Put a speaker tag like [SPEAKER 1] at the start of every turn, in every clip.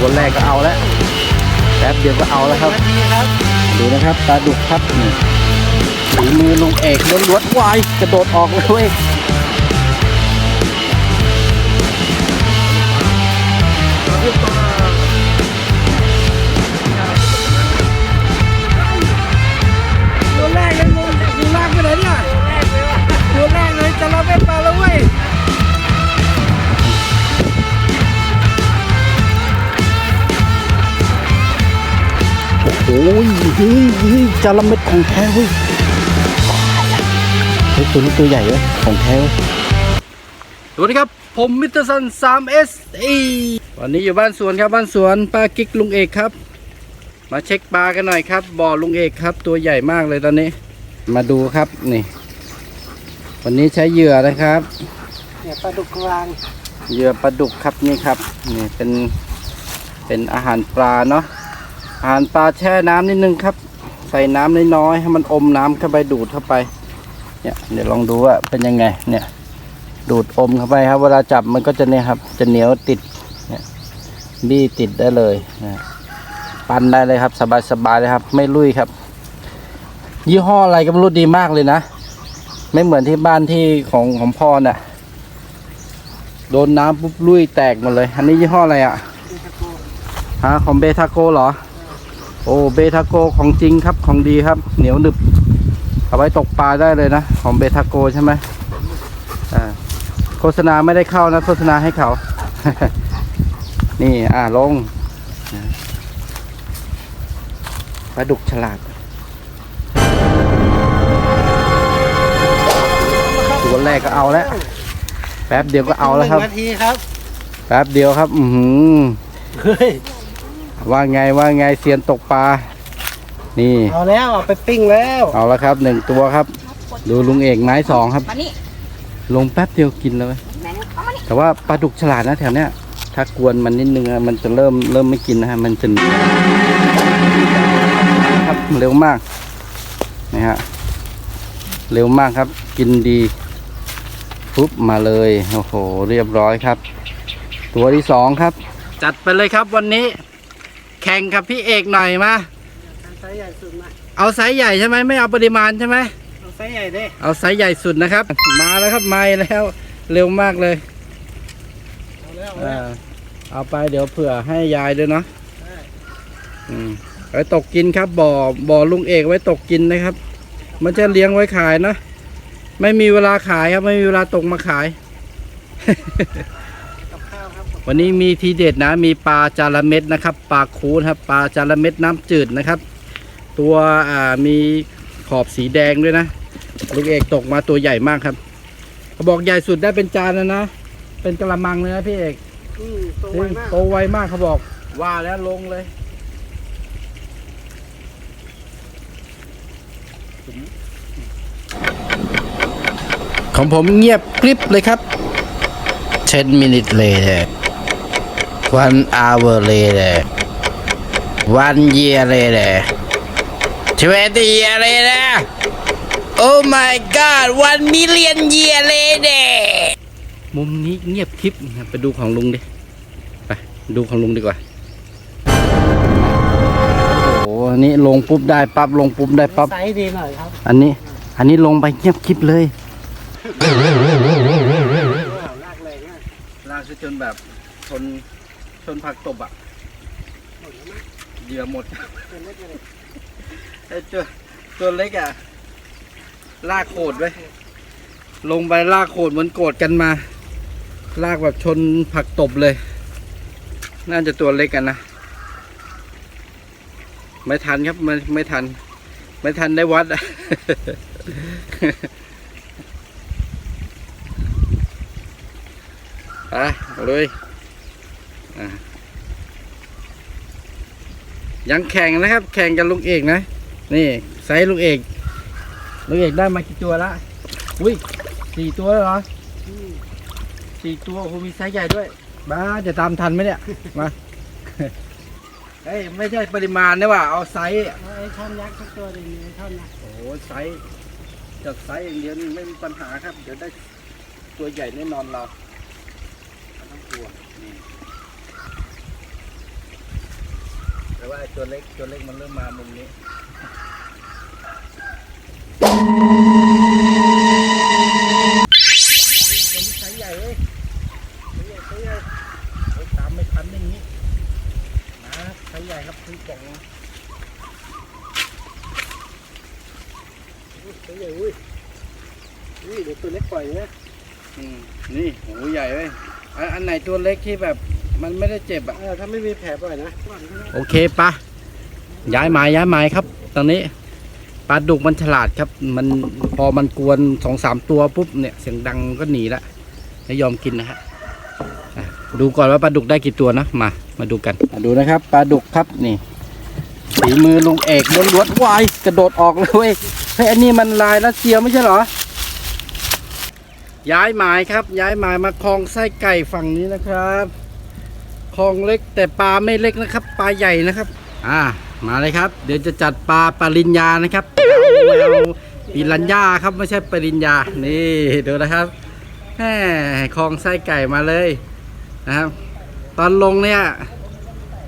[SPEAKER 1] ตัวแรกก็เอาแล้วแป๊บเดียวก็เอาแล้วครับ
[SPEAKER 2] นาทีครับ
[SPEAKER 1] ดูนะครับปลาดุกครับนี่ฝีมือลุงเอกล้วนๆวายกระโดดออกเลยเว้ย โอ้โหเฮ้ยเฮ้ยจระเม็ดของแท้เว้ยเฮ้ยตัวนี้ตัวใหญ่เว้ยของแท้เว้ยสวัสดีครับ ผมมิสเตอร์ซัน 3S เอ้ยวันนี้อยู่บ้านสวนครับบ้านสวนปลากิ๊กลุงเอกครับ มาเช็คปลากันหน่อยครับบ่อลุงเอกครับ ตัวใหญ่มากเลยตอนนี้ มาดูครับนี่ วันนี้ใช้เหยื่อนะครับ
[SPEAKER 2] เนี่ยปลาดุกกลาง
[SPEAKER 1] เหยื่อปลาดุกครับนี่ครับนี่เป็นเป็นอาหารปลาเนาะ อาหารปลาแช่น้ำนิดนึงครับ ใส่น้ำน้อยๆให้มันอมน้ำเข้าไปดูดเข้าไป เนี่ยเดี๋ยวลองดูว่าเป็นยังไง เนี่ย ดูดอมเข้าไปครับ เวลาจับมันก็จะเนี่ยครับ จะเหนียวติดเนี่ยบี้ติดได้เลยนะปั้นได้เลยครับ สบายๆเลยครับ ไม่ลุยครับ ยี่ห้ออะไรก็ไม่รู้ดีมากเลยนะ ไม่เหมือนที่บ้านที่ของของพ่อน่ะโดนน้ำปุ๊บลุยแตกหมดเลย อันนี้ยี่ห้ออะไรอะฮะของเบทาโกเหรอ โอ้เบทาโกของจริงครับของดีครับ เหนียวหนึบเอาไว้ตกปลาได้เลยนะของเบทาโกใช่ไหมอ่าโฆษณาไม่ได้เข้านะ โฆษณาให้เขา นี่อ่าลงนะปลาดุกฉลาดตัวแรกก็เอาแล้ว แป๊บเดียวก็เอาแล้วครับ
[SPEAKER 2] หนึ่งนาทีครับ
[SPEAKER 1] แป๊บเดียวครับ อือหือ
[SPEAKER 2] เฮ้ย
[SPEAKER 1] ว่าไงว่าไงเซียนตกปลา นี่
[SPEAKER 2] เอาแล้วเอาไปปิ้งแล้ว
[SPEAKER 1] เอาแล้วครับหนึ่งตัวครับ ดูลุงเอกไม้สองครับ
[SPEAKER 3] มานี่
[SPEAKER 1] ลงแป๊บเดียวกินเลย
[SPEAKER 3] ไหนนะเอามานี่
[SPEAKER 1] แต่ว่าปลาดุกฉลาดนะแถวเนี้ย ถ้ากวนมันนิดนึงอะมันจะเริ่มเริ่มไม่กินนะฮะ มันจะหนีครับเร็วมากนะฮะ เร็วมากครับ กินดีปุ๊บมาเลย โอ้โห เรียบร้อยครับ ตัวที่สองครับ จัดไปเลยครับวันนี้ แข่งกับพี่เอกหน่อยมา
[SPEAKER 2] ไซส์ใหญ่สุดมา
[SPEAKER 1] เอาไซส์ใหญ่ใช่ไหมไม่เอาปริมาณใช่ไหม
[SPEAKER 2] เอาไซส์ใหญ่ดิ
[SPEAKER 1] เอาไซส์ใหญ่สุดนะครับ มาแล้วครับมาแล้วเร็วมากเลย
[SPEAKER 2] เอาแล้วเอา
[SPEAKER 1] เอ
[SPEAKER 2] แล้ว
[SPEAKER 1] อเอาไปเดี๋ยวเผื่อให้ยายด้วยเนาะ
[SPEAKER 2] ได้
[SPEAKER 1] อืมไว้ตกกินครับบ่อบ่อลุงเอกไว้ตกกินนะครับ มันจะเลี้ยงไว้ขายนะ ไม่มีเวลาขายครับ ไม่มีเวลาตกมาขาย
[SPEAKER 2] กับข้า วครับ
[SPEAKER 1] วันนี้มีทีเด็ดนะมีปลาจาระเม็ดนะครับปลาคูนะครับปลาจาระเม็ดน้ำจืดนะครับ ตัวอ่ามีขอบสีแดงด้วยนะ ลูกเอกตกมาตัวใหญ่มากครับเขาบอกใหญ่สุดได้เป็นจานแล้วนะ เป็นกระมังเลยนะพี่เอก
[SPEAKER 2] อืมโตวไวมาก
[SPEAKER 1] โตไวมากเขาบอกว่าแล้วลงเลยของผมเงียบกริบเลยครับ 10 minutes later one hour later one year later 20 year later oh my god one million year later มุมนี้เงียบคลิปนะครับไปดูของลุงดิไปดูของลุงดีกว่าโอ้โหอันนี้ลงปุ๊บได้ปั๊บลงปุ๊บได้ปั๊บ
[SPEAKER 2] ไซส์ดีหน่อยครับ
[SPEAKER 1] อันนี้อันนี้ลงไปเงียบคลิปเลย
[SPEAKER 2] ลากแรงมาก
[SPEAKER 1] ลากจนแบบชน ชนผักตบอะเหยื่อหมด
[SPEAKER 2] เป็นเล็กเลย
[SPEAKER 1] ไอ้ตัวตัวเล็กอะ ลากโขดไว้ ลงไปลากโขดเหมือนโกรธกันมา ลากแบบชนผักตบเลย น่าจะตัวเล็กกันนะ ไม่ทันครับไม่ไม่ทัน ไม่ทันได้วัดอะไปเอาเลยอะ ยังแข่งนะครับ แข่งกับลุงเอกนะ นี่ไซส์ลุงเอกลุงเอกได้มากี่ตัวละ อุ้ยสี่ตัวแล้วเหรออสี่ตัวโอ้โหมีไซส์ใหญ่ด้วย บ้าจะตามทันไหมเนี่ย มา เฮ้ย ไม่ใช่ปริมาณนะว่า เอาไซส์
[SPEAKER 2] เอาไอ้ท่อนยักษ์สักตัวหนึ่งไอ้ท่อนนะ
[SPEAKER 1] โอ้โหไซส์จัดไซส์อย่างเดียวนี่ไม่มีปัญหาครับ เดี๋ยวได้ตัวใหญ่แน่นอนเราไม่ต้องกลัวนี่ ว่าตัวเล็กตัวเล็กมันเริ่มมามุมนี้มันใช้ใหญ่เว้ยใช้ใหญ่ใช้ใหญ่โอ้ยตามไม่ทันอย่างนี้นะใช้ใหญ่ครับคือป่อง
[SPEAKER 2] ใช้ใหญ่อุ้ยอุ้ยเดี๋ยวตัวเล็กปล่อยนะ
[SPEAKER 1] อืมนี่โหใหญ่เว้ยอันไหนตัวเล็กที่แบบ มันไม่ได้เจ็บอะ
[SPEAKER 2] เออถ้าไม่มีแผลปล่อยนะ
[SPEAKER 1] โอเคปะย้ายหมายย้ายหมายครับ ตอนนี้ปลาดุกมันฉลาดครับ มันพอมันกวนสองสามตัวปุ๊บเนี่ยเสียงดังก็หนีละไม่ยอมกินนะฮะอะดูก่อนว่าปลาดุกได้กี่ตัวนะมา มาดูกันมาดูนะครับปลาดุกครับนี่ฝีมือลุงเอกล้วนๆวายกระโดดออกเลยเว้ยเฮ้ยอันนี้มันลายรัสเซียไม่ใช่เหรอ ย้ายหมายครับ ย้ายหมายมาคลองไส้ไก่ฝั่งนี้นะครับคล องเล็ก แต่ปลาไม่เล็กนะครับ ปลาใหญ่นะครับ อ่ามาเลยครับ เดี๋ยวจะจัดปลาปริญญานะครับแววปิรัญญาครับไม่ใช่ปริญญา นี่ดูนะครับแหมคลองไส้ไก่มาเลยนะครับ ตอนลงเนี่ย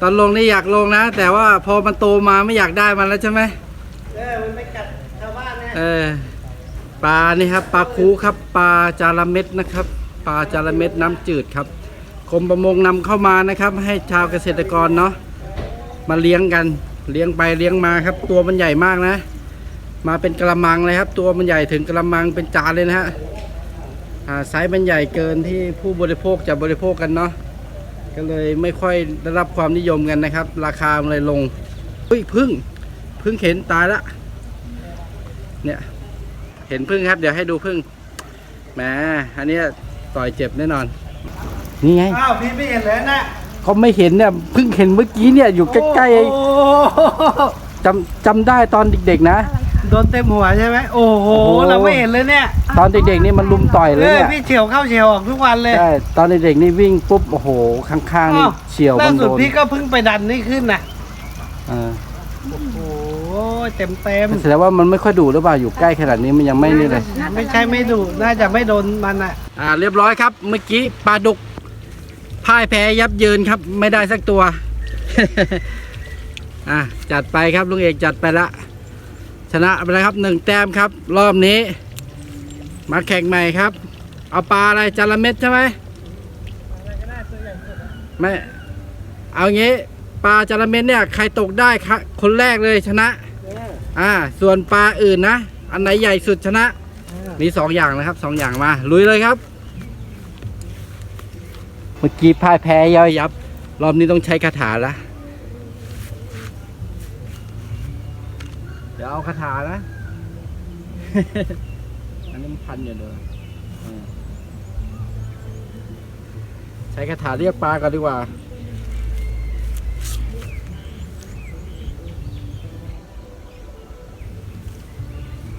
[SPEAKER 1] ตอนลงนี่อยากลงนะ แต่ว่าพอมันโตมาไม่อยากได้มันแล้วใช่ไหม
[SPEAKER 2] เออมันไปกัดชาวบ้านเนี่ย
[SPEAKER 1] เออปลานี่ครับปลาคูครับปลาจาระเม็ดนะครับ ปลาจาระเม็ดน้ำจืดครับก รมประมงนำเข้ามานะครับ ให้ชาวเกษตรกรเนาะมาเลี้ยงกันเลี้ยงไปเลี้ยงมาครับ ตัวมันใหญ่มากนะ มาเป็นกระมังเลยครับ ตัวมันใหญ่ถึงกระมังเป็นจานเลยนะฮะอ่าไซส์มันใหญ่เกินที่ผู้บริโภคจะบริโภคกันเนาะก็เลยไม่ค่อยได้รับความนิยมกันนะครับ ราคามันเลยลงเฮ้ยพึ่งพึ่งเข็นตายละเนี่ยเห็นพึ่งครับ เดี๋ยวให้ดูพึ่งแหมอันนี้ต่อยเจ็บแน่นอน นี่ไง
[SPEAKER 2] อ้าวพี่ไม่เห็นเลยนะ
[SPEAKER 1] เขาไม่เห็นเนี่ยเพิ่งเห็นเมื่อกี้เนี่ยอยู่ใกล้ๆไอ้
[SPEAKER 2] โอ้โห
[SPEAKER 1] จำจำได้ตอนเด็กๆนะ
[SPEAKER 2] โดนเต็มหัวใช่ไหมโอ้โห
[SPEAKER 1] โอ้โห
[SPEAKER 2] เราไม่เห็นเลยเนี่ย
[SPEAKER 1] ตอนเด็กๆนี่มันลุมต่อยเลย
[SPEAKER 2] เออ
[SPEAKER 1] เนี่ย
[SPEAKER 2] พี่เฉียวเข้าเฉียวออกทุกวันเลย
[SPEAKER 1] ใช่ตอนเด็กๆนี่วิ่งปุ๊บโอ้โหข้างๆนี่
[SPEAKER 2] อ้าว
[SPEAKER 1] เฉียว
[SPEAKER 2] ล่า
[SPEAKER 1] มัน
[SPEAKER 2] สุ
[SPEAKER 1] โด
[SPEAKER 2] ด
[SPEAKER 1] น
[SPEAKER 2] พี่ก็เพิ่งไปดันนี่ขึ้นนะ
[SPEAKER 1] เออ
[SPEAKER 2] โอ้โหเต็มเต็ม
[SPEAKER 1] แสดงว่ามันไม่ค่อยดุหรือเปล่าอยู่ใกล้ขนาดนี้มันยังไม่นี่เลย
[SPEAKER 2] ไม่ใช่ไม่ดูน่าจะไม่โดนมันอะ
[SPEAKER 1] อ่าเรียบร้อยครับ เมื่อกี้ปลาดุก พ่ายแพ้ยับเยินครับ ไม่ได้สักตัว อะจัดไปครับลุงเอกจัดไปละ ชนะไปแล้วครับหนึ่งแต้มครับ รอบนี้ มาแข่งใหม่ครับ เอาปลาอะไรจระเม็ดใช่ไหมไม่ เอางี้ปลาจระเม็ดเนี่ย ใครตกได้ครับคนแรกเลยชนะ อ่า ส่วนปลาอื่นนะ อันไหนใหญ่สุดชนะ มีสองอย่างนะครับสองอย่างมา ลุยเลยครับ มื่อกี้พ่ายแพ้ย่อยยับ รอบนี้ต้องใช้คาถาละเดี๋ยวเอาคาถานะ อันนี้มันพันอยู่เลยใช้คาถาเรียกปลาก่อนดีกว่า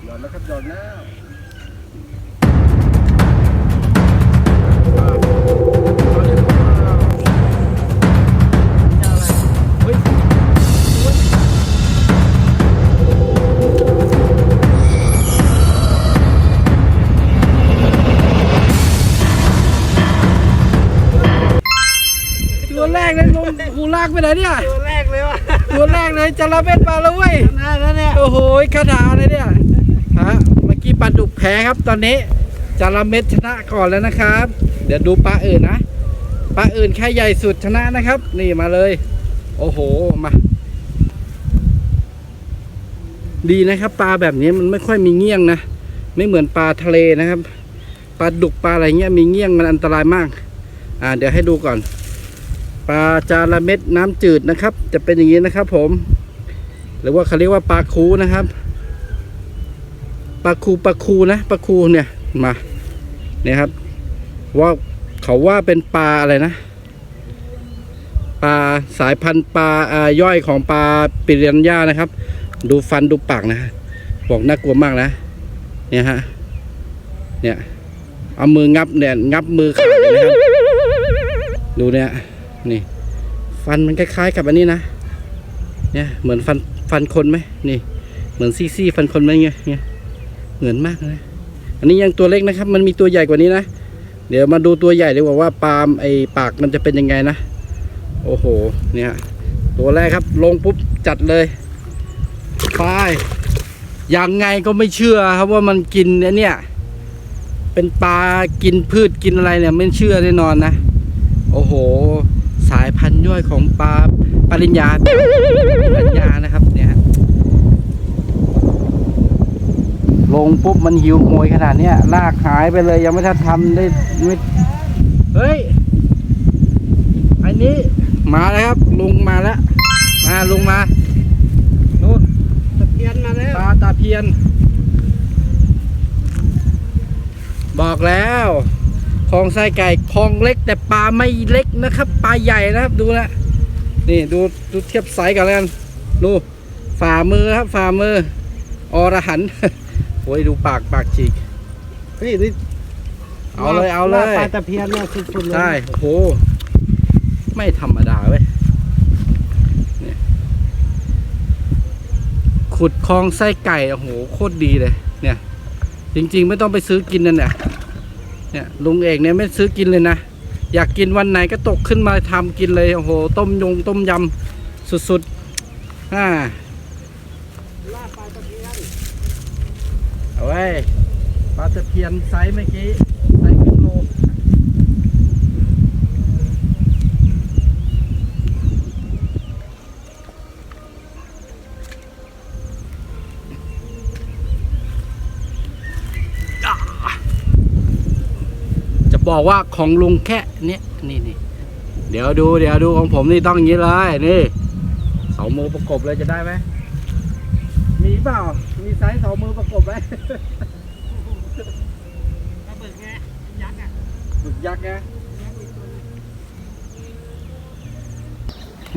[SPEAKER 1] หย่อนแล้วครับหย่อนแล้วากไปไหนเนี่ย
[SPEAKER 2] ตัวแรกเลยวะ
[SPEAKER 1] ตัวแรกเลยจะรับเป็นปลาแล้วเว้ย
[SPEAKER 2] น่าแล้วเนี่ย
[SPEAKER 1] โอ้โหคาถาเลยเนี่ย ฮะ เมื่อกี้ปลาดุกแพ้ครับ ตอนนี้จาระเม็ดชนะก่อนแล้วนะครับ เดี๋ยวดูปลาอื่นนะ ปลาอื่นแค่ใหญ่สุดชนะนะครับ นี่มาเลย โอ้โห มา ดีนะครับ ปลาแบบนี้มันไม่ค่อยมีเงี้ยงนะ ไม่เหมือนปลาทะเลนะครับ ปลาดุกปลาอะไรเงี้ยมีเงี้ยงมันอันตรายมาก อ่า เดี๋ยวให้ดูก่อน ปลาจาระเม็ดน้ำจืดนะครับ จะเป็นอย่างนี้นะครับ ผม หรือว่าเขาเรียกว่าปลาคูนะครับปลาคูปลาคูนะปลาคูเนี่ยมาเนี่ยครับ ว่าเขาว่าเป็นปลาอะไรนะปลาสายพันธุ์ปลาอาย่อยของปลาปิเรันย่านะครับ ดูฟันดูปากนะฮะบอกน่ากลัวมากนะ เนี่ยฮะเนี่ยเอามืองับเนี่ยงับมือขาดเลยนะครับดูเนี่ย นี่ ฟันมันคล้ายๆกับอันนี้นะ เนี่ยเหมือนฟันฟันคนไหมนี่ เหมือนซี่ซี่ฟันคนไหมเงี้ยเงี้ยเหมือนมากนะอันนี้ยังตัวเล็กนะครับ มันมีตัวใหญ่กว่านี้นะเดี๋ยวมาดูตัวใหญ่ดีกว่าว่าปาล์มไอปากมันจะเป็นยังไงนะโอ้โหเนี่ยตัวแรกครับ ลงปุ๊บจัดเลยไปยังไงก็ไม่เชื่อครับว่ามันกินเนี่ยเป็นปลากินพืชกินอะไรเนี่ย ไม่เชื่อแน่นอนนะ โอ้โหายพันธุ์ย่อยของปลาปริญญาปริญญานะครับเนี่ยฮะลงปุ๊บมันหิวโหยขนาดเนี้ยลากหายไปเลยยังไม่ทันทำได้ไม่เฮ้ย อันนี้มาแล้วครับลุงมาแล้ว มาลุงมานู่น
[SPEAKER 2] ตะเพียนมาแล้ว
[SPEAKER 1] ปลาตาเพียน บอกแล้ว คลองไส้ไก่คลองเล็กแต่ปลาไม่เล็กนะครับ ปลาใหญ่นะครับดูนะนี่ดูดูเทียบไซส์กันแล้วกันดูฝ่ามือครับฝ่ามืออรหันต์โอ้ยดูปากปากฉีก
[SPEAKER 2] เฮ้ยนี่
[SPEAKER 1] เอาเลยเอาเลย
[SPEAKER 2] ปลาตะเพียนเนี่ยสุดๆเลย
[SPEAKER 1] ใช่โอ้โหไม่ธรรมดาเว้ยเนี่ยขุดคลองไส้ไก่โอ้โหโคตรดีเลย เนี่ย จริง ๆ ไม่ต้องไปซื้อกินนั่นแหละ เนี่ยลุงเอกเนี่ยไม่ซื้อกินเลยนะ อยากกินวันไหนก็ตกขึ้นมาทำกินเลยโอ้โหต้มยงต้มยำสุดๆอ่า
[SPEAKER 2] ลาปลาตะเพียน
[SPEAKER 1] เอาไว้ปลาตะเพียนไซส์เมื่อกี้ บอกว่าของลุงแค่เนี้ยนี่นี่เดี๋ยวดูเดี๋ยวดูของผมนี่ต้องอย่างนี้เลยนี่สองมือประกบเลยจะได้ไหมมีเปล่า มีไซส์สองมือประกบไหม
[SPEAKER 2] ปลาบึกไงยักษ์อะ
[SPEAKER 1] หมึกยักษ์นะ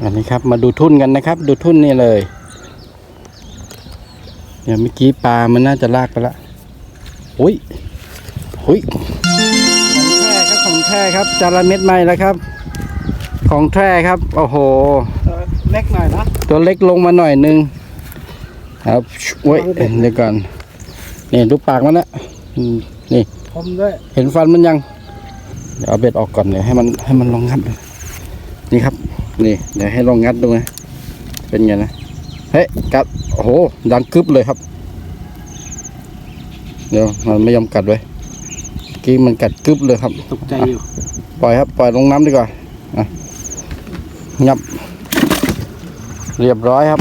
[SPEAKER 1] อันนี้ครับมาดูทุ่นกันนะครับ ดูทุ่นนี่เลยเดี๋ยวเมื่อกี้ปลามันน่าจะลากไปละอุ้ยอุ้ย แท้ครับของแท้ครับจาระเม็ดใหม่แล้วครับ ของแท้ครับ โอ้โห
[SPEAKER 2] เออเล็กหน่อยนะ
[SPEAKER 1] ตัวเล็กลงมาหน่อยนึงครับโอ้ยเดี๋ยวก่อนนี่ดูปากมันนะอืมนี่
[SPEAKER 2] คมด้วย
[SPEAKER 1] เห็นฟันมันยังเดี๋ยวเอาเบ็ดออกก่อนเดี๋ยวให้มันให้มันลองงัดดูนี่ครับ นี่เดี๋ยวให้ลองงัดดูนะเป็นไงนะเฮ้ยกัดโอ้โหดังกึบเลยครับ เดี๋ยวมันไม่ยอมกัดไว้ยเมื่อ กี้มันกัดกึบเลยครับ
[SPEAKER 2] ตกใจอยู่
[SPEAKER 1] ปล่อยครับ ปล่อยลงน้ำดีกว่าอะงับ เรียบร้อยครับ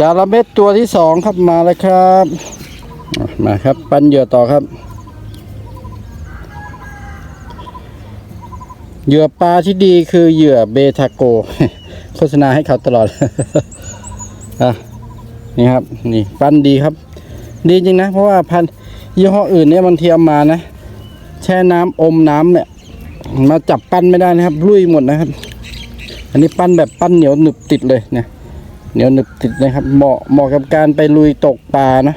[SPEAKER 1] จาระเม็ดตัวที่สองครับมาแล้วครับอะมาครับ ปั้นเหยื่อต่อครับ เหยื่อปลาที่ดีคือเหยื่อเบทาโก โฆษณาให้เขาตลอดอะนี่ครับ นี่ ปั้นดีครับ ดีจริงนะ เพราะว่าพันธุ์ ยี่ห้ออื่นเนี่ยบางทีเอามานะ แช่น้ำอมน้ำเนี่ยมาจับปั้นไม่ได้นะครับลุยหมดนะครับ อันนี้ปั้นแบบปั้นเหนียวหนึบติดเลยเนี่ยเหนียวหนึบติดนะครับ เหมาะเหมาะกับการไปลุยตกปลานะ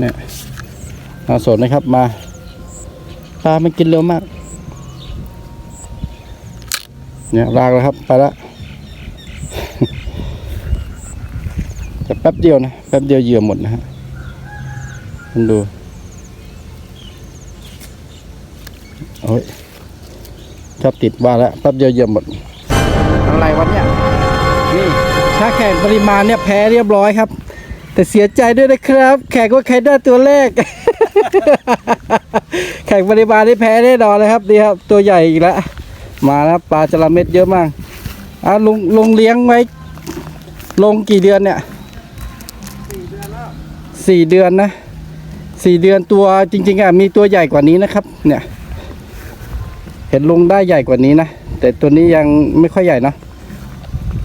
[SPEAKER 1] เนี่ยมาสนนะครับมาปลามันกินเร็วมาก เนี่ยลากแล้วครับไปละแต่แป๊บเดียวนะแป๊บเดียวเหยื่อหมดนะฮะ คุณดูโอ้ยชอบติดว่าแล้วแป๊บเดียวเยื่อหมดอะไรวะเนี่ยนี่ถ้าแข่งปริมาณเนี่ยแพ้เรียบร้อยครับ แต่เสียใจด้วยนะครับ แข่งว่าใครได้ตัวแรก แข่งปริมาณที่แพ้แน่นอนเลยครับดีครับ ตัวใหญ่อีกแล้วมาแล้วปลาจระเม็ดเยอะมากอะลุงลุงเลี้ยงไว้ ลงกี่เดือนเนี่ยสี่เดือนนะ สี่เดือนตัวจริงๆอะมีตัวใหญ่กว่านี้นะครับ เนี่ย เห็นลุงได้ใหญ่กว่านี้นะแต่ตัวนี้ยังไม่ค่อยใหญ่เนอะ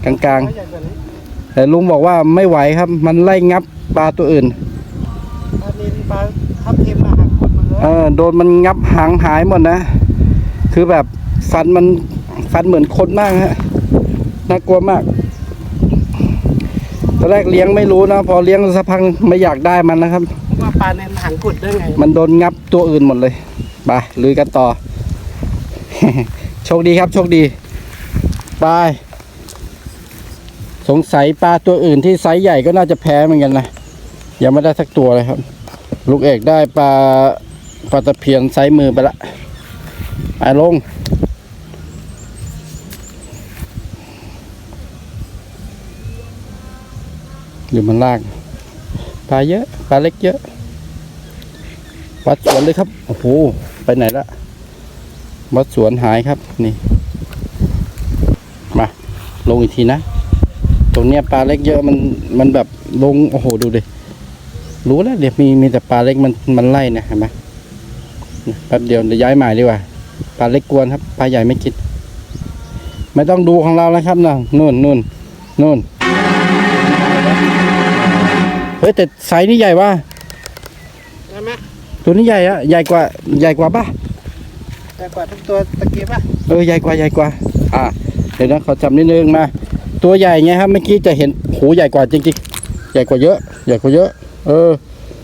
[SPEAKER 1] กลาง
[SPEAKER 2] ปลาใหญ่กว่านี้
[SPEAKER 1] ๆแต่ลุงบอกว่าไม่ไหวครับ มันไล่งับปลาตัวอื่น
[SPEAKER 2] ปลานินปลาทับทิมมาหักหมดหมดเลย
[SPEAKER 1] เออโดนมันงับหางหายหมดนะ คือแบบฟันมันฟันเหมือนคนมากฮะน่ากลัวมากตอนแรกเลี้ยงไม่รู้นะ พอเลี้ยงสักพักไม่อยากได้มันนะครับ
[SPEAKER 2] ว่าปลาเน้นหางกุดได้ไง
[SPEAKER 1] มันโดนงับตัวอื่นหมดเลยไปลุยกันต่อ โชคดีครับโชคดีไปสงสัยปลาตัวอื่นที่ไซส์ใหญ่ก็น่าจะแพ้เหมือนกันนะยังไม่ได้สักตัวเลยครับ ลูกเอกได้ปลาปลาตะเพียนไซส์มือไปละไปลงหรือมันลาก ปลาเยอะปลาเล็กเยอะวัดสวนเลยครับโอ้โหไปไหนละวัดสวนหายครับนี่ มา ลงอีกทีนะตรงเนี้ยปลาเล็กเยอะมันมันแบบลงโอ้โหดูดิรู้แล้วเดี๋ยวมีมีแต่ปลาเล็กมันมันไล่นะเห็นไหมแป๊บเดียวเดี๋ยวย้ายใหมายดีกว่าปลาเล็กกวนครับปลาใหญ่ไม่กินไม่ต้องดูของเราแล้วครับนะนู่นนู่นนู่น ฮ้ยแต่ไซส์นี่ใหญ่ว่ะ
[SPEAKER 2] ได้ไหม
[SPEAKER 1] ตัวนี้ใหญ่อะใหญ่กว่าใหญ่กว่าป่ะ
[SPEAKER 2] แต่กว่าทุกตัวตะกี้ป่ะ
[SPEAKER 1] เออใหญ่กว่าใหญ่กว่า อ่าเดี๋ยวนะขอจำนิดนึงมาตัวใหญ่ไงครับเมื่อกี้จะเห็นโหใหญ่กว่าจริงๆใหญ่กว่าเยอะใหญ่กว่าเยอะ เออ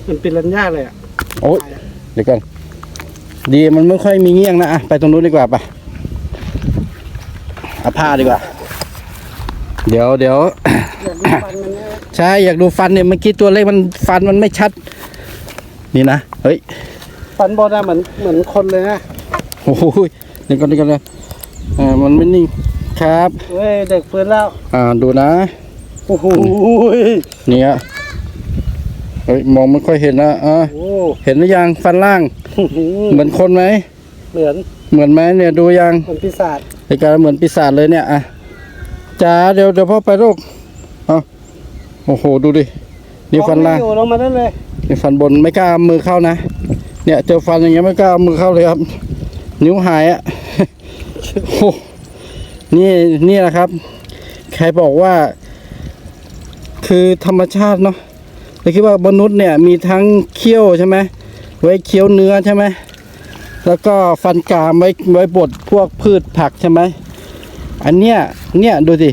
[SPEAKER 2] มันเป็นรัญญาเลยอะ
[SPEAKER 1] โอ้ยเดี๋ยวกันดีมันไม่ค่อยมีเงี้ยงนะอะไปตรงนู้นดีกว่าไปเอาผ้าดีกว่า เดี๋ยวเดี๋ยว
[SPEAKER 2] อยากดูฟันมันนะ
[SPEAKER 1] ใช่อยากดูฟันเนี่ยเมื่อกี้ตัวเลขมันฟันมันไม่ชัด นี่นะเฮ้ย
[SPEAKER 2] ฟันบอลอะเหมือนเหมือนคนเลยนะ
[SPEAKER 1] โอ้โหเดี๋ยวก่อนเดี๋ยวก่อนนะอ่ามันไม่นิ่งครับ
[SPEAKER 2] เฮ้ยเด็กฟื้นแล้ว
[SPEAKER 1] อ่าดูนะ
[SPEAKER 2] โอ้โห
[SPEAKER 1] เนี่ยเฮ้ยมองไม่ค่อยเห็นนะอะ
[SPEAKER 2] โอ้
[SPEAKER 1] เห็นหรือยังฟันล่าง
[SPEAKER 2] โห
[SPEAKER 1] เหมือนคนไหม
[SPEAKER 2] เหมือน
[SPEAKER 1] เหมือนไหมเนี่ยดูยัง
[SPEAKER 2] เหมือนปีศาจ
[SPEAKER 1] ในการเหมือนปีศาจเลยเนี่ยอะจ๋าเดี๋ยวเดี๋ยวพ่อไปลูกเอา โอ้โห ดูดินี่ฟันล่าง
[SPEAKER 2] อยู่ลงมาได้เลย
[SPEAKER 1] นี่ฟันบนไม่กล้าเอามือเข้านะ เนี่ยเจอฟันอย่างเงี้ยไม่กล้าเอามือเข้าเลยครับ นิ้วหายอะโอ้โหนี่นี่แหละครับ ใครบอกว่า คือธรรมชาติเนาะเราคิดว่ามนุษย์เนี่ยมีทั้งเขี้ยวใช่ไหมไว้เคี้ยวเนื้อใช่ไหมแล้วก็ฟันกรามไว้ไว้บดพวกพืชผักใช่ไหมอันเนี้ยเนี่ยดูสิ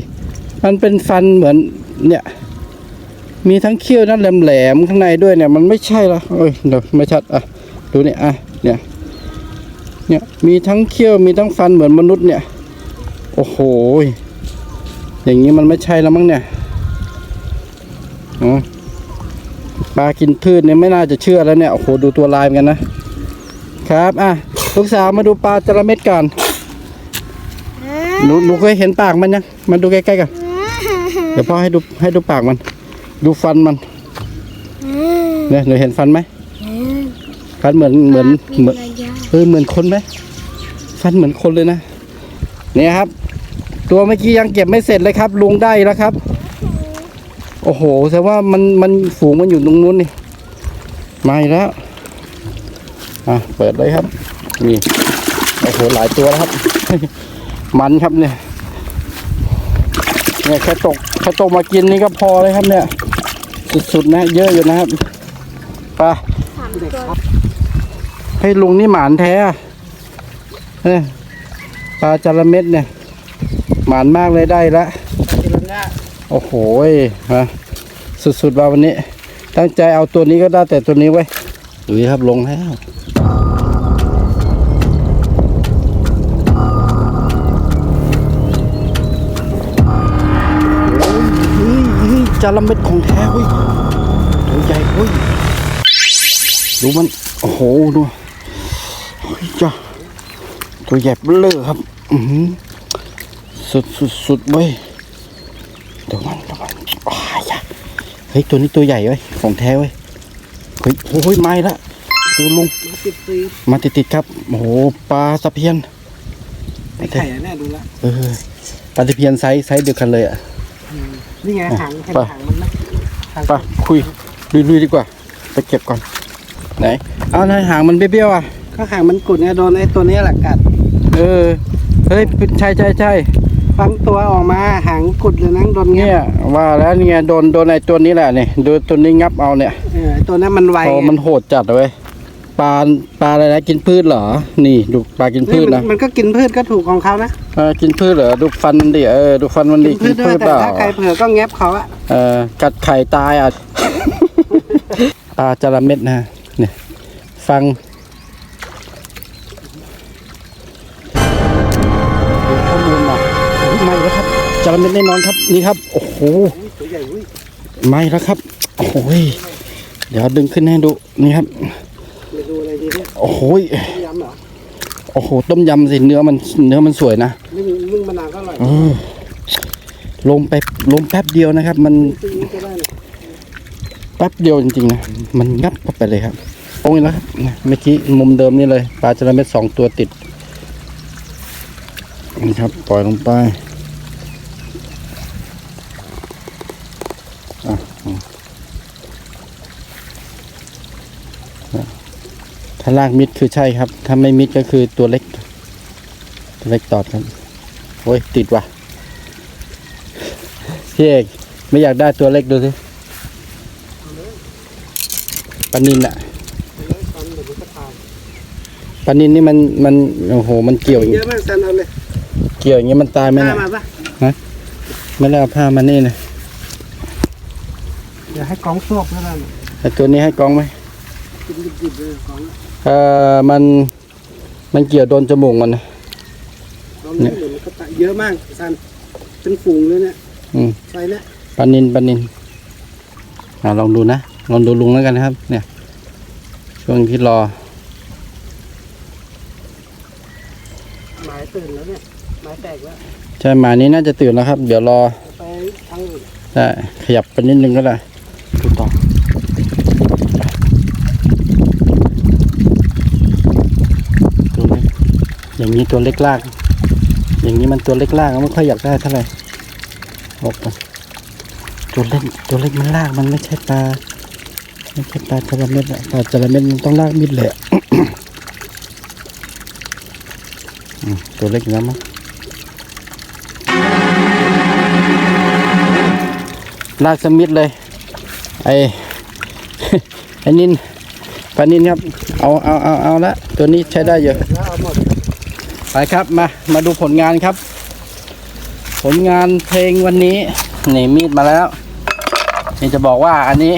[SPEAKER 1] มันเป็นฟันเหมือนเนี่ย มีทั้งเขี้ยวนั่นแหลมๆข้างในด้วยเนี่ยมันไม่ใช่ละเอ้ยเดี๋ยวไม่ชัดอะดูเนี่ยอะเนี่ยเนี่ยมีทั้งเขี้ยวมีทั้งฟันเหมือนมนุษย์เนี่ย โอ้โหอย่างนี้มันไม่ใช่แล้วมั้งเนี่ยอ๋อปลากินพืชเนี่ยไม่น่าจะเชื่อแล้วเนี่ยโอ้โหดูตัวลายเหมือนกันนะครับอะลูกสาวมาดูปลาจระเม็ดก่อนหนูหนูเคยเห็นปากมันยังมาดูใกล้ๆกันเดี๋ยวพ่อให้ดูให้ดูปากมัน ดูฟันมันเนี่ยหนูเห็นฟันไหมฟันเหมือนเหมือนเหมือนเออเหมือนคนไหมฟันเหมือนคนเลยนะเนี่ยครับ ตัวเมื่อกี้ยังเก็บไม่เสร็จเลยครับ ลุงได้แล้วครับ โอ้โหแสดงว่ามันมันฝูงมันอยู่ตรงนู้นนี่มาอีกแล้วอะเปิดเลยครับนี่โอ้โหหลายตัวแล้วครับ มันครับเนี่ยเนี่ยแค่ตกแค่ตกมากินนี่ก็พอเลยครับเนี่ย สุดๆนะเยอะอยู่นะครับไปให้ลุงนี่หมานแท้เนี่ยปลาจระเม็ดเนี่ย หมานมากเลยได้ละโอ้โหยมาสุดๆว่าวันนี้ ตั้งใจเอาตัวนี้ก็ได้แต่ตัวนี้ไว้ดูครับลงแล้วจระเม็ดของแท้เว้ย ดูมัน โอ้โห ดูเฮ้ยจ้าตัวใหญ่เบ้อเลยครับ อือหือสุดสุดสุดเว้ยเดี๋ยวมันเดี๋ยวมันอ้ายยะเฮ้ย ตัวนี้ตัวใหญ่เว้ย ของแท้เว้ย เฮ้ยโอ้ยไม่ละดูลุง
[SPEAKER 2] มาติดซี
[SPEAKER 1] มาติดติดๆครับ โอ้โห ปลาตะเพียน
[SPEAKER 2] ไอ้ไข่อะเนี่ยดูละ
[SPEAKER 1] เออ ปลาตะเพียนไซส์ไซส์เดียวกันเลยอะ
[SPEAKER 2] นี่ไงหางเห็น
[SPEAKER 1] ไป
[SPEAKER 2] หางมันไหมหาง
[SPEAKER 1] ไปคุยลุยๆดีกว่า ไปเก็บก่อน ไหน เอาไหนหางมันเบี้ยวๆอะ
[SPEAKER 2] ก็หางมันกุดเนี่ยโดนไอ้ตัวเนี้ยแหละกัด
[SPEAKER 1] เออ เฮ้ย ใช่ใช่ใช่
[SPEAKER 2] ฟังตัวออกมาหางกุดเลยนั่งโดน
[SPEAKER 1] เนี่
[SPEAKER 2] เงี้
[SPEAKER 1] ย
[SPEAKER 2] ย
[SPEAKER 1] ว่าแล้วเนี่ยโดนโดนไอ้ตัวนี้แหละนี่ดูตัวนี้งับเอาเนี่ย
[SPEAKER 2] เออไอ้ตัวนั้นมันไว
[SPEAKER 1] โอ้มันโหดจัดเลยเว้ยปลาปลาอะไรนะกินพืชเหรอ นี่ดูปลากินพืช
[SPEAKER 2] มั
[SPEAKER 1] นะ
[SPEAKER 2] มันก็กินพืชก็ถูกของเขานะ
[SPEAKER 1] เออกินพืชเหรอดูฟันมันดิเออดูฟันมันดิ
[SPEAKER 2] กินพื
[SPEAKER 1] กิ
[SPEAKER 2] ช
[SPEAKER 1] น
[SPEAKER 2] ด้วย
[SPEAKER 1] พืชเปล่า
[SPEAKER 2] แต่ถ้าใครเผื่อก็แงบเขาอะ
[SPEAKER 1] เออกัดไข่ตายอะ ปลาจระเม็ดนะ เนี่ยฟังดูข้อมูลมาอุ๊ยไม่แล้วครับจระเม็ดแน่นอนครับนี่ครับ โอ้โห
[SPEAKER 2] ตัวใหญ่เว้ย
[SPEAKER 1] ไม่แล้วครับโอ้โหยเดี๋ยวดึงขึ้นให้ดูนี่ครับ
[SPEAKER 2] ไปดูอะไรดีเนี่ย
[SPEAKER 1] โอ้โหย
[SPEAKER 2] ยำเหรอ
[SPEAKER 1] โอ้โหต้มยำสิเนื้อมันเนื้อมันสวยนะ
[SPEAKER 2] นึ่งนึ่งมะนาวก็อร่อย
[SPEAKER 1] เออลงไปลงแป๊บเดียวนะครับ มัน
[SPEAKER 2] ซื้อนี้ก็ได้นะ
[SPEAKER 1] แป๊บเดียวจริงๆนะมันงับเข้าไปเลยครับโอ้ยแล้วครับเมื่อกี้มุมเดิมนี่เลยปลาจระเม็ดสองตัวติดนี่ครับปล่อยลงไปถ้าลากมิดคือใช่ครับ ถ้าไม่มิดก็คือตัวเล็ก ตัวเล็กตอดครับโอ้ยติดว่ะพี่เอกไม่อยากได้ตัวเล็กดูสิ ปลานินอะ
[SPEAKER 2] ตอนเดี๋ยวมันก็ตาย
[SPEAKER 1] ปลานินนี่มันมันโอ้โหมันเกี่ยวอย่าง
[SPEAKER 2] เย
[SPEAKER 1] งี้
[SPEAKER 2] อะมากซันเอาเลย
[SPEAKER 1] เกี่ยวอย่างงี้มันตายไหม
[SPEAKER 2] มา
[SPEAKER 1] นะ
[SPEAKER 2] มาปะ
[SPEAKER 1] ไม่ได้เอาผ้ามานี่นะ
[SPEAKER 2] เดี๋ยวให้กองซวกแล้วกัน
[SPEAKER 1] ไอตัวนี้ให้กองไหม
[SPEAKER 2] กินดิบๆเลยกอง
[SPEAKER 1] เออมันมันเกี่ยวโดนจมูกมันนะ
[SPEAKER 2] กองนี้เดี๋ยวมันก็ตายเยอะมากซันเป็นฝูงเลยเนี่ย
[SPEAKER 1] อืม
[SPEAKER 2] ใส่เนี่ย
[SPEAKER 1] ปลานินปลานินอ่าลองดูนะ ลองดูลุงแล้วกันนะครับ เนี่ย ช่วงที่รอ
[SPEAKER 2] หมายตื่นแล้วเนี่ยหมายแตกแล้ว
[SPEAKER 1] ใช่หมานี้น่าจะตื่นแล้วครับ เดี๋ยวรอ
[SPEAKER 2] ไปทางอื่น
[SPEAKER 1] ได้ขยับไปนิดนึงก็ได้ดูต่อตัวเล็กอย่างนี้ตัวเล็กลาก อย่างนี้มันตัวเล็กลากไม่ค่อยอยากได้เท่าไหร่บอกก่อนตัวเล็กตัวเล็กมันลากมันไม่ใช่ปลา ไม่ใช่ลาจระเม็ดอะปลาจระเม็ดต้องลากมิดเลยอะตัวเล็กอยู่แล้วมั้งลากสมิธเลย ไอไอนินปานินครับ เอาเอาเอาเอาละตัวนี้ใช้ได้เยอะไปครับมา มาดูผลงานครับ ผลงานเพลงวันนี้นี่มีดมาแล้วนี่จะบอกว่าอันนี้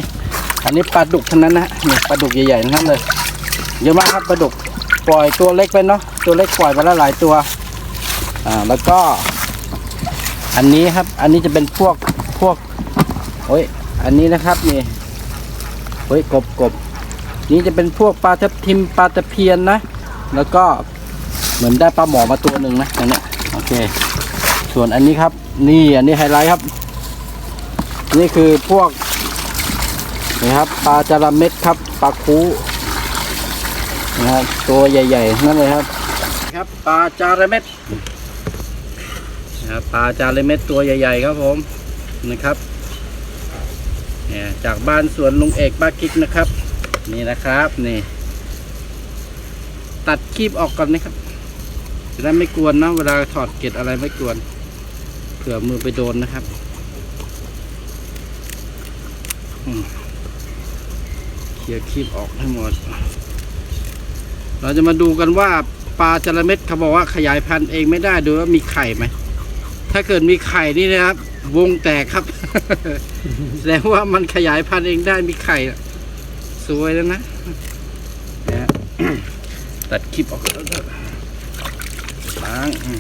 [SPEAKER 1] อันนี้ปลาดุกทั้งนั้นนะนี่ปลาดุกใหญ่ๆทั้งนั้นเลยเยอะมากครับปลาดุกปล่อยตัวเล็กไปเนาะตัวเล็กปล่อยไปแล้วหลายตัวอ่าแล้วก็ อันนี้ครับ อันนี้จะเป็นพวกพวกโอ้ยอันนี้นะครับนี่โอ้ยกบกบนี่จะเป็นพวกปลาทับทิมปลาตะเพียนนะ แล้วก็เหมือนได้ปลาหมอมาตัวหนึ่งนะอย่างเนี้ยโอเค ส่วนอันนี้ครับ นี่อันนี้ไฮไลท์ครับ นี่คือพวก นี่ครับปลาจาระเม็ดครับปลาคูนะครับตัวใหญ่ๆนั่นเลยครับครับปลาจาระเม็ดนะครับปลาจาระเม็ดตัวใหญ่ๆครับผมนะครับเนี่ยจากบ้านสวนลุงเอกบ้ากิ๊กนะครับ นี่นะครับนี่ ตัดคีบออกก่อนนะครับจะได้ไม่กวนนะเวลาถอดเกล็ดอะไรไม่กวนเผื่อมือไปโดนนะครับ อืม ลียร์คีบออกให้หมด เราจะมาดูกันว่าปลาจระเม็ดเขาบอกว่าขยายพันธุ์เองไม่ได้ดูว่ามีไข่ไหม ถ้าเกิดมีไข่นี่นะครับ วงแตกครับ แสดงว่ามันขยายพันธุ์เองได้มีไข่สวยแล้วนะนี่ตัดคลิปออกแล้วก็ล้างอืม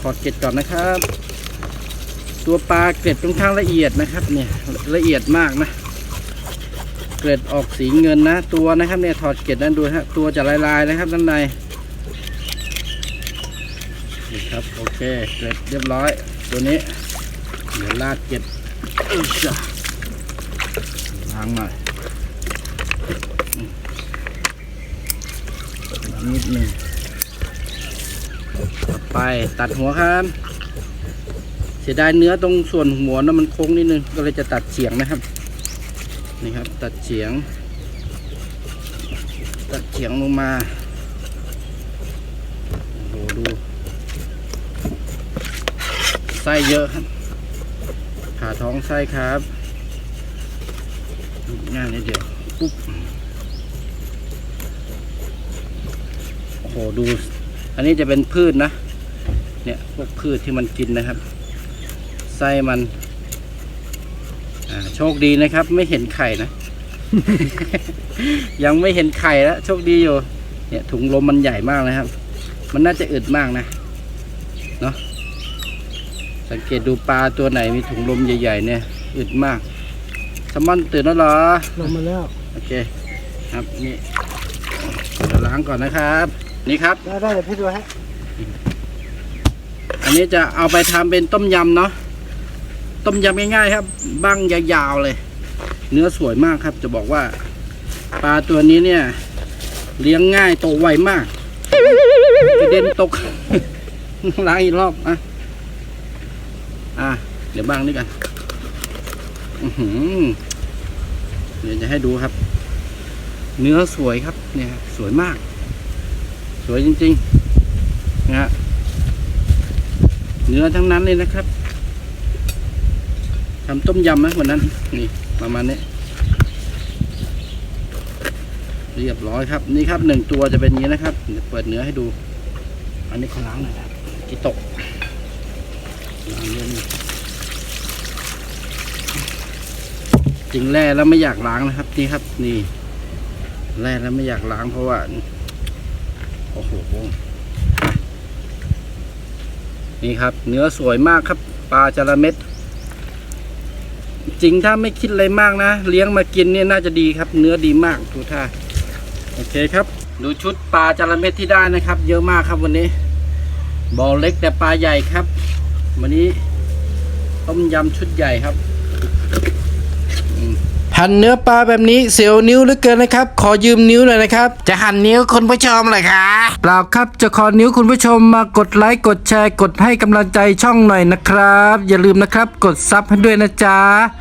[SPEAKER 1] ถอดเกล็ดก่อนนะครับ ตัวปลาเกล็ดค่อนข้างละเอียดนะครับ เนี่ยละเอียดมากนะ เกล็ดออกสีเงินนะ ตัวนะครับเนี่ยถอดเกล็ดนั้นดูฮะตัวจะลายๆนะครับด้านในนี่ครับโอเคเกล็ดเรียบร้อย ตัวนี้เดี๋ยวลาดเกล็ดล้างหน่อยนิดหนึ่งต่อไปตัดหัวครับเสียดายเนื้อตรงส่วนหัวนะมันโค้งนิดนึงก็เลยจะตัดเฉียงนะครับ นี่ครับ ตัดเฉียง ตัดเฉียงลงมาโอ้โหดูไส้เยอะครับผ่าท้องไส้ครับง่ายนิดเดียวปุ๊บโอ้โหดู อันนี้จะเป็นพืชนะ เนี่ยพวกพืชที่มันกินนะครับ ไส้มัน โชคดีนะครับ ไม่เห็นไข่นะ ยังไม่เห็นไข่แล้วโชคดีอยู่ เนี่ย ถุงลมมันใหญ่มากนะครับ มันน่าจะอึดมากนะเนาะสังเกตดูปลาตัวไหนมีถุงลมใหญ่ ๆ เนี่ยอึดมากแซลมอนตื่นแล้วเหรอ
[SPEAKER 2] ลงมาแล้ว
[SPEAKER 1] โอเค ครับนี่เดี๋ยวล้างก่อนนะครับ นี่ครับ
[SPEAKER 2] ได้ได้เดี๋ยวพี่ดูให้
[SPEAKER 1] อันนี้จะเอาไปทำเป็นต้มยำเนาะ ต้มยำง่ายๆครับบ้างยาวๆเลย เนื้อสวยมากครับ จะบอกว่า ปลาตัวนี้เนี่ย เลี้ยงง่ายโตไวมากกระเด็นตกล้างอีกรอบอะอะเดี๋ยวบ้างนี่กันอือเดี๋ยวจะให้ดูครับ เนื้อสวยครับ เนี่ยสวยมาก สวยจริงๆนะฮะเนื้อทั้งนั้นเลยนะครับ ทำต้มยำไหมวันนั้น นี่ประมาณนี้ เรียบร้อยครับ นี่ครับหนึ่งตัวจะเป็นอย่างนี้นะครับเดี๋ยวเปิดเนื้อให้ดู อันนี้เขาล้างหน่อยครับกีตกล้างเนื้อนี่จริงแร่แล้วไม่อยากล้างนะครับ นี่ครับ นี่แร่แล้วไม่อยากล้างเพราะว่า โอ้โหนี่ครับ เนื้อสวยมากครับ ปลาจระเม็ด จริงถ้าไม่คิดอะไรมากนะ เลี้ยงมากินเนี่ยน่าจะดีครับ เนื้อดีมากดูท่าโอเคครับดูชุดปลาจระเม็ดที่ได้นะครับ เยอะมากครับวันนี้บ่อเล็กแต่ปลาใหญ่ครับ วันนี้ต้มยำชุดใหญ่ครับหั่นเนื้อปลาแบบนี้เสียวนิ้วเหลือเกินนะครับ ขอยืมนิ้วหน่อยนะครับ จะหั่นนิ้วคุณผู้ชมเลยคะเปล่าครับจะขอนิ้วคุณผู้ชมมากดไลค์กดแชร์กดให้กำลังใจช่องหน่อยนะครับ อย่าลืมนะครับ กดซับให้ด้วยนะจ๊ะ